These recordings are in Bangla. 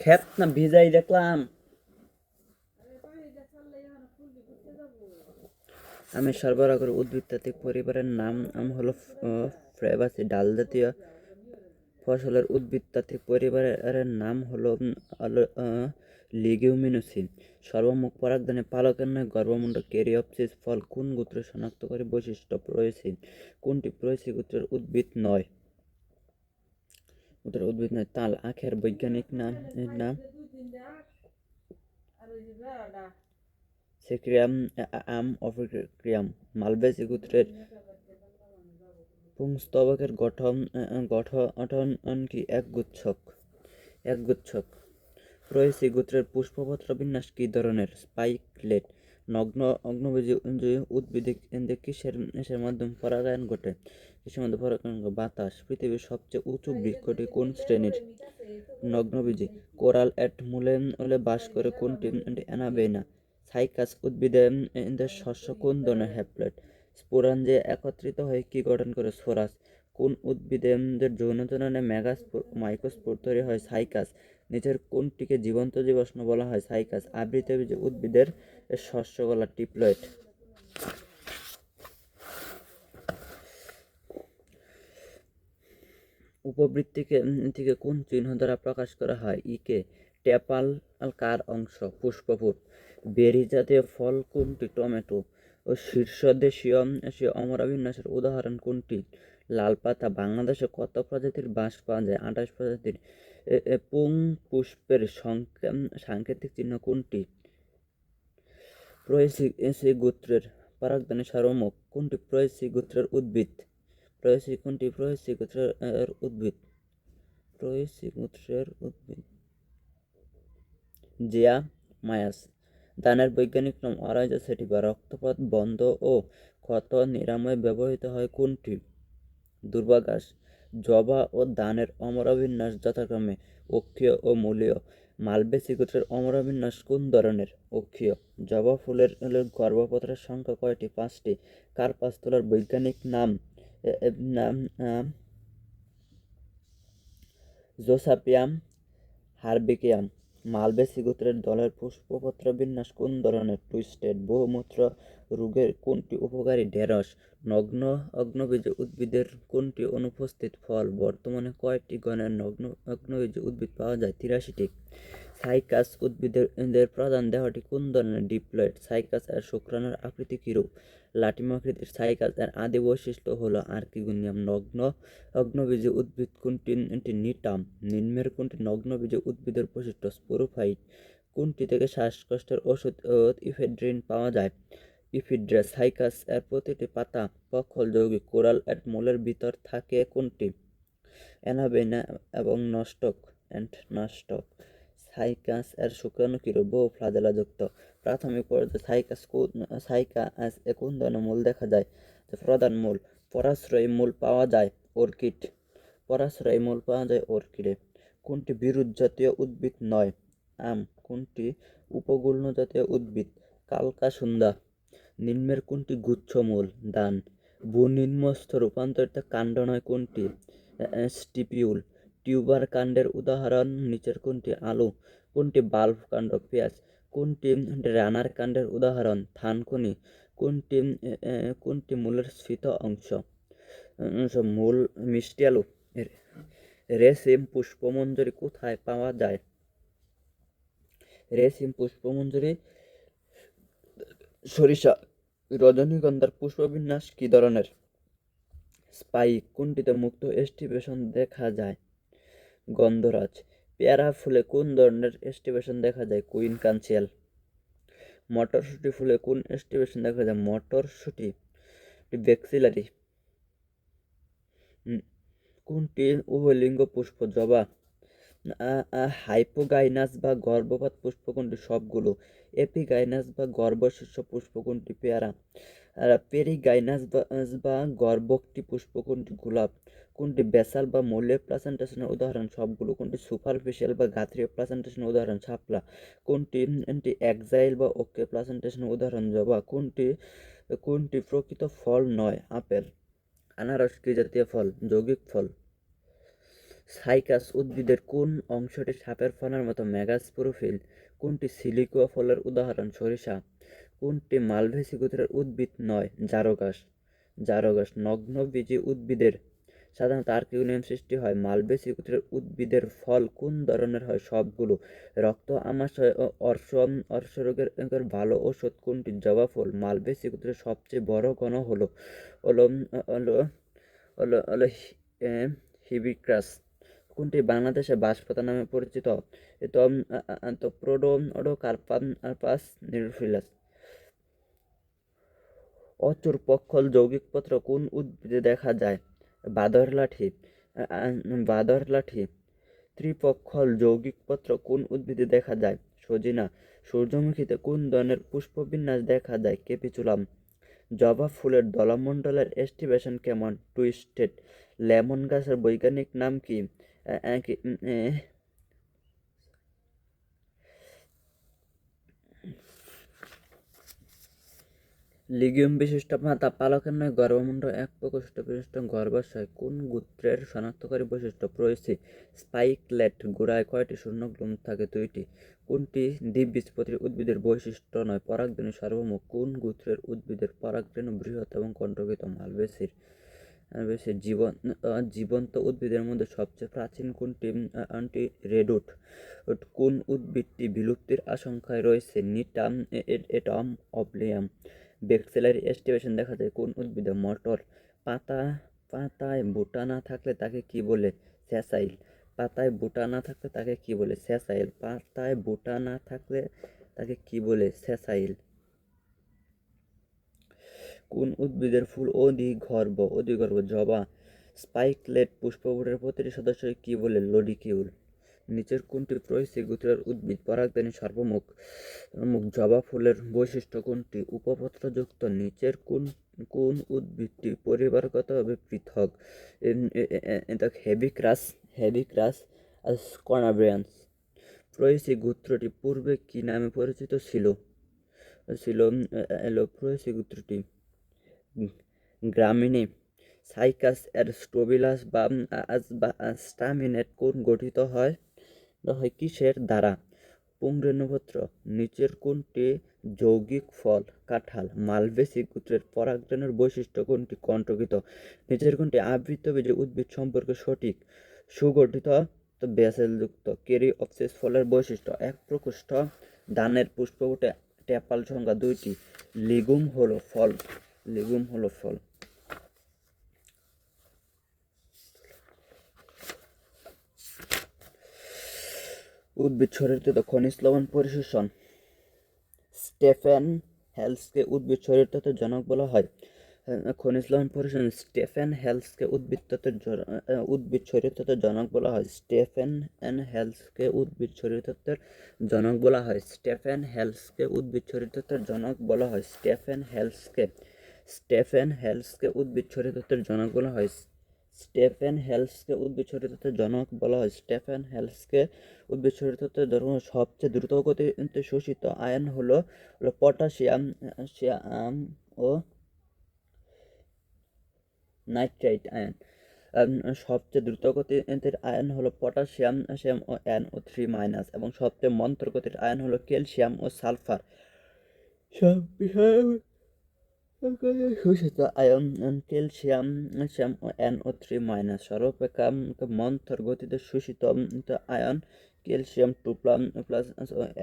ক্ষেত না ভিজাই দেখলাম। আমি সরবরাহ করি উদ্ভিদ জাতীয় পরিবারের নাম নাম হলো ফ্রেবাসি ডাল জাতীয় ফসলের উদ্ভিদ জাতীয় পরিবারের নাম হলো লিগিউমিনোসিন। সর্বমুখ পরাগধানে পালকের নয় গর্ভমুণ্ড, কেরিওপসিস, ফল কোন গোত্র শনাক্তকারী বৈশিষ্ট্য প্রয়েসি কোনটি প্রয়েসি গোত্রের উদ্ভিদ নয়? গোত্রের উদ্ভিদ নয়, তাল, আখের বৈজ্ঞানিক নাম নাম? সেক্রিয়াম আম, অফিক্রিয়াম, মালবেসি গোত্রের পুংস্তবকের গঠন গঠন কি এক গুচ্ছক? এক গুচ্ছক। প্রয়েসি গোত্রের পুষ্পপত্র বিন্যাস কি ধরনের? স্পাইকলেট নগ্ন, অগ্নবীজী উদ্ভিদে কিসের মাধ্যমে পরাগায়ন ঘটে? কিসের মধ্যে পরাগায়ন? বাতাস, পৃথিবীর সবচেয়ে উঁচু বৃক্ষটি কোন শ্রেণির? নগ্নবীজী, কোরাল এট মূলে বাস করে কোনটি? অ্যানাবেনা সাইকাস উদ্ভিদের শস্য কোন ধরনের হ্যাপ্লয়েড? স্পোরাঞ্জে একত্রিত হয়ে কি গঠন করে সোরাস কোন উদ্ভিদের যৌন জননে মেগাস্পোর মাইক্রোস্পোর তৈরি হয়? সাইকাস। নিচের কোনটিকে জীবন্ত জীবাশ্ম বলা হয় সাইকাস। আবৃতবীজী উদ্ভিদের শস্যগলা টিপ্লয়েড। উপবৃত্তিকে, থেকে কোন চিহ্ন দ্বারা প্রকাশ করা হয়? ইকে টেপাল কার অংশ? পুষ্পপুট বেরি জাতীয় ফল কোনটি? টমেটো। ও শীর্ষদেশীয় এশীয় অমরাবিন্যাসের উদাহরণ কোনটি? লাল পাতা, বাংলাদেশে কত প্রজাতির বাঁশ পাওয়া যায়? আঠাশ প্রজাতির পুং পুষ্পের সংকে- সাংকেতিক চিহ্ন কোনটি? প্রয়েসি গোত্রের পরাগধানী সার্বমুখ কোনটি প্রয়েসি গোত্রের উদ্ভিদ? প্রয়েসি কোনটি প্রয়েসি গোত্রের উদ্ভিদ? প্রয়েসি গোত্রের উদ্ভিদ। Zea, mays. দানের বৈজ্ঞানিক নাম অরাইজা সেটিভা রক্তপাত বন্ধ ও ক্ষত নিরাময় ব্যবহৃত হয় কোনটি? দুর্বাঘাস জবা ও দানের অমরাবিন্যাস যথাক্রমে অক্ষীয় ও মূলীয়। মালবেসি গোত্রের অমরাবিন্যাস কোন ধরনের? অক্ষীয়। জবা ফুলের গর্ভপত্রের সংখ্যা কয়টি? পাঁচটি। কার্পাস তোলার বৈজ্ঞানিক নাম? নাম নাম জোসাপিয়াম হারবিকিয়াম। মালবেসি গোত্রের দলের পুষ্পপত্র বিন্যাস কোন ধরনের টুইস্টেড বহুমূত্র রোগের কোনটি উপকারী? ঢেঁড়স, নগ্ন অগ্নবীজ উদ্ভিদের কোনটি অনুপস্থিত ফল? বর্তমানে কয়েকটি গণের নগ্ন অগ্নবীজ উদ্ভিদ পাওয়া যায়? তিরাশিটি সাইকাস উদ্ভিদের প্রধান দেহটি কোন ধরনের ডিপ্লয়েড সাইকাস এর শুক্রাণুর আকৃতি কিরূপ? লাটিম আকৃতির সাইকাস এর আদি বৈশিষ্ট্য হলো আর্কিগুনিয়াম নগ্ন, অগ্নবীজ উদ্ভিদ কোনটি? নিটাম। নিম্নের কোনটি? নগ্নবীজ উদ্ভিদের বৈশিষ্ট্য স্পোরোফাইট। কোনটি থেকে শ্বাসকষ্টের ওষুধ ইফেড্রিন পাওয়া যায়? ইফিড্রাস সাইকাস এর প্রতিটি পাতা পক্ষল যৌগিক কোরাল এর মূলের ভিতর থাকে কোনটি? অ্যানাবেনা এবং নষ্টক। অ্যান্ড নষ্টক। সাইকাস এর শুক্রাণু কিরূপ বহু ফ্লাজেলাযুক্ত প্রাথমিক পর্যায়ে সাইকাস সাইকাস কোন ধরনের মূল দেখা যায় প্রধান মূল পরাশ্রয়ী মূল পাওয়া যায় অর্কিড পরাশ্রয়ী মূল পাওয়া যায় অর্কিডে কোনটি বিরুৎ জাতীয় উদ্ভিদ নয় আম কোনটি উপগুল্ম জাতীয় উদ্ভিদ কালকাসুন্দা নিম্নের কোনটি গুচ্ছমূল দান ভূনিম্নস্থ রূপান্তরিত কাণ্ড নয় কোনটি স্টিপিউল টিউবার কাণ্ডের উদাহরণ, নিচের কোনটি আলু, কোনটি বাল্ব কাণ্ড, পেঁয়াজ, কোনটি রানার কাণ্ডের উদাহরণ থানকুনি কোনটি কোনটি মূলের স্ফীত অংশ মূল মিষ্টি আলু রে- রেশিম পুষ্পমঞ্জরি কোথায় পাওয়া যায়? রেশিম পুষ্পমঞ্জরি, সরিষা, রজনীগন্ধার পুষ্পবিন্যাস কি ধরনের? স্পাইক, কোনটিতে মুক্ত এস্টিভেশন দেখা যায়? গন্ধরাজ। পেয়ারা ফুলে কোন ধরনের এস্টিভেশন দেখা যায়? কুইন কাঞ্চিয়াল মটরশুঁটি ফুলে কোন এস্টিভেশন দেখা যায়? মটরশুঁটি। ভেক্সিলারি কোনটি? উভয়লিঙ্গ পুষ্প, জবা। হাইপোগাইনাস বা গর্ভপাত পুষ্পকুণ্ডী সবগুলো। এপিগাইনাস বা গর্ভশীর্ষ পুষ্পকুণ্ডী পেয়ারা। আর পেরিগাইনাস বা বা পুষ্প কোনটি? গোলাপ। কোনটি? বেসাল বা মৌলিক প্লাসেন্টেশনের উদাহরণ। সবগুলো কোনটি? সুপারফিশিয়াল বা গাত্রীয় প্লাসেন্টেশনের উদাহরণ। শাপলা কোনটি? এক্সাইল বা ওকে প্লাসেন্টেশনের উদাহরণ। জবা। কোনটি? কোনটি প্রকৃত ফল নয়? আপেল। আনারস কি জাতীয় ফল? যৌগিক ফল। সাইকাস উদ্ভিদের কোন অংশটি সাপের ফলের মতো মেগাস্পোরোফিল? কোনটি সিলিকুয়া ফলের উদাহরণ? সরিষা। কোনটি মালভেসি গোত্রের উদ্ভিদ নয়? জারোগাস। জারগাস নগ্নবীজী উদ্ভিদের। সাধারণত আর্কিউনিয়াম সৃষ্টি হয়। মালবেসি গোত্রের উদ্ভিদের ফল কোন ধরনের হয়? সবগুলো। রক্ত, আমাশয় ও অর্শ রোগের ভালো ওষুধ কোনটি? জবা ফল। মালবেসি গোত্রের সবচেয়ে বড় গণ হলো হিবিক্রাস। কোনটি বাংলাদেশে বাঁশপাতা নামে পরিচিত? এত প্রোডো আরপাস নিরোফিলাস অচুর পক্ষল যৌগিক পত্র কোন উদ্ভিদে দেখা যায়? বাদর লাঠি বাদর লাঠি। ত্রিপক্ষল যৌগিক পত্র কোন উদ্ভিদে দেখা যায়? সজিনা, সূর্যমুখীতে কোন ধরনের পুষ্পবিন্যাস দেখা যায়? কেপিচুলাম, জবা ফুলের দলমণ্ডলের এস্টিভেশন কেমন? টুইস্টেড লেমন গাছের বৈজ্ঞানিক নাম কি? লিগিউম বিশিষ্ট পাতা পালকের নয় গর্ভমুণ্ড এক প্রকোষ্ঠ বিশিষ্ট গর্ভাশয়। কোন গোত্রের শনাক্তকারী বৈশিষ্ট্য? প্রয়েসি স্পাইকলেট গোড়ায় কয়টি শূন্যগ্লোম থাকে? দুইটি। কোনটি দ্বীপবীজপত্রী উদ্ভিদের বৈশিষ্ট্য নয়? পরাগরেণু সার্বভৌম। কোন গোত্রের উদ্ভিদের পরাগরেণু বৃহৎ এবং কণ্ঠকিত? মালবেসির বেশি জীবন জীবন্ত উদ্ভিদের মধ্যে সবচেয়ে প্রাচীন কোনটি? আন্টি রেডুট কোন উদ্ভিদটি বিলুপ্তির আশঙ্কায় রয়েছে? নিটাম এটম, অবলিয়াম। ব্যাকটেরিয়াল এস্টিভেশন দেখা যায়, কোন উদ্ভিদে মটর, পাতা, পাতায় বুটা না থাকলে তাকে কি বলে স্যাসাইল? পাতায় বুটা না থাকলে তাকে কি বলে স্যাসাইল? পাতায় বুটা না থাকলে তাকে কি বলে স্যাসাইল? কোন উদ্ভিদের ফুল অধিগর্ভ? অধিগর্ভ জবা। স্পাইকলেট পুষ্পগুটের প্রতিটি সদস্যকে কি বলে লডিকিউল? নিচের কোনটি প্রয়সী গোত্রের উদ্ভিদ পরাগদানী সর্বমুখ, মুখ, জবা ফুলের বৈশিষ্ট্য কোনটি? উপপত্রযুক্ত নিচের কোন কোন উদ্ভিদটি পরিবারগতভাবে পৃথক? হেভি হেবিক্রাস হেবিক্রাস কনাব্রিয়ান্স প্রয়সী পূর্বে কি নামে পরিচিত ছিল? ছিল এলো প্রয়সী গোত্রটি। গ্রামীণী, সাইকাস এর স্টোবিলাস বা স্টামিনেট কোন গঠিত হয় হয় কিসের দ্বারা? পুংরেণুপত্র নিচের কোনটি যৌগিক ফল? কাঁঠাল মালবেসি গোত্রের পরাগরেণুর বৈশিষ্ট্য কোনটি? কণ্ঠকিত নিচের কোনটি আবৃত বীজে উদ্ভিদ সম্পর্কে সঠিক, সুগঠিত ব্যাসেলযুক্ত, কেরি অপসিস ফলের বৈশিষ্ট্য? এক প্রকোষ্ঠ দানের পুষ্পগুটে ট্যাপাল সংখ্যা দুইটি, লিগুম হলো ফল, লিগুম হলো ফল। উদ্ভিদ শরীরতৃত খনিজ লবণ পরিশোষণ। স্টেফেন হেলসকে উদ্ভিদ শরীরতত্ত্বের জনক বলা হয়। খনিজ লবণ পরিশোষণ স্টেফেন হেলসকে উদ্ভিদ তত্ত্বের উদ্ভিদ শরীরতত্ত্বের জনক বলা হয়। স্টেফেন অ্যান্ড হেলসকে উদ্ভিদ শরীরতত্ত্বের জনক বলা হয়। স্টেফেন হেলসকে উদ্ভিদ শরীরতত্ত্বের জনক বলা হয়। স্টেফেন হেলসকে স্টেফেন হেলসকে উদ্ভিদ শরীরতত্ত্বের জনক বলা হয়। স্টেফেন হেলসকে উদ্ভিদ জনক বলা হয়। স্টেফেন হেলসকে উদ্ভিদ জনক সবচেয়ে দ্রুত গতিতে শোষিত আয়ন হলো পটাশিয়াম শিয়াম ও নাইট্রাইট আয়ন। সবচেয়ে দ্রুত গতির আয়ন হলো পটাশিয়াম শিয়াম ও এন ও থ্রি মাইনাস এবং সবচেয়ে মন্ত্র গতির আয়ন হলো ক্যালসিয়াম ও সালফার। সব শোষিত আয়ন ক্যালসিয়াম শ্যাম ও এন ও থ্রি মাইনাস সর্বাপেক্ষা মন্থর গতিতে শোষিত ion calcium two plus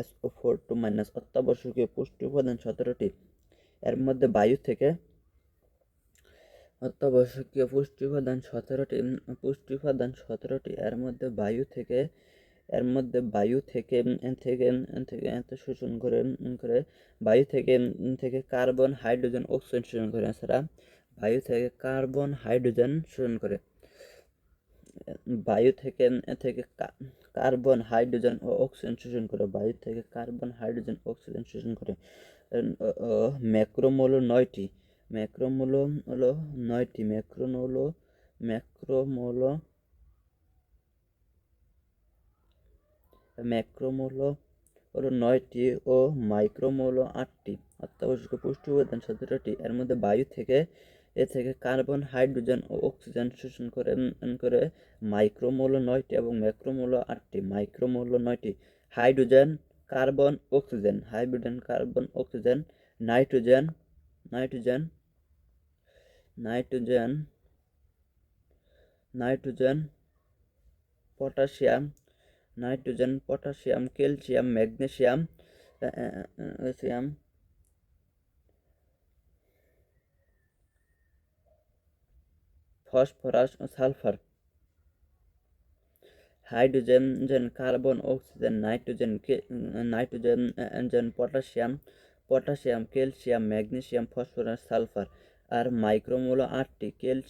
S O four two minus অত্যাবশ্যকীয় পুষ্টি উপাদান সতেরোটি। এর মধ্যে বায়ু থেকে অত্যাবশ্যকীয় পুষ্টি উপাদান সতেরোটি, পুষ্টি উপাদান সতেরোটি। এর মধ্যে বায়ু থেকে এর মধ্যে বায়ু থেকে থেকে থেকে শোষণ করে করে বায়ু থেকে থেকে কার্বন, হাইড্রোজেন, অক্সিজেন শোষণ করে এছাড়া বায়ু থেকে কার্বন, হাইড্রোজেন শোষণ করে। বায়ু থেকে থেকে কার্বন, হাইড্রোজেন ও অক্সিজেন শোষণ করে, বায়ু থেকে কার্বন, হাইড্রোজেন, অক্সিজেন শোষণ করে। ম্যাক্রোমোল নয়টি ম্যাক্রোমোল হলো নয়টি ম্যাক্রোন হলো ম্যাক্রোমোল ম্যাক্রোমোল হলো নয়টি ও মাইক্রোমোল আটটি। অত্যাবশ্যক পুষ্টি উপাদান সতেরোটি। এর মধ্যে বায়ু থেকে, এ থেকে কার্বন, হাইড্রোজেন ও অক্সিজেন শোষণ করে করে মাইক্রোমোল নয়টি এবং ম্যাক্রোমোল আটটি। মাইক্রোমোল নয়টি। Hydrogen, carbon, oxygen. Hydrogen, carbon, oxygen, nitrogen nitrogen nitrogen nitrogen, potassium nitrogen, potassium, calcium, magnesium calcium phosphorus ও সালফার। হাইড্রোজেন, জেন, carbon, oxygen, nitrogen nitrogen gen, potassium potassium, calcium, magnesium, phosphorus, sulphur আর মাইক্রোমোল আটটি ক্যালসিয়াম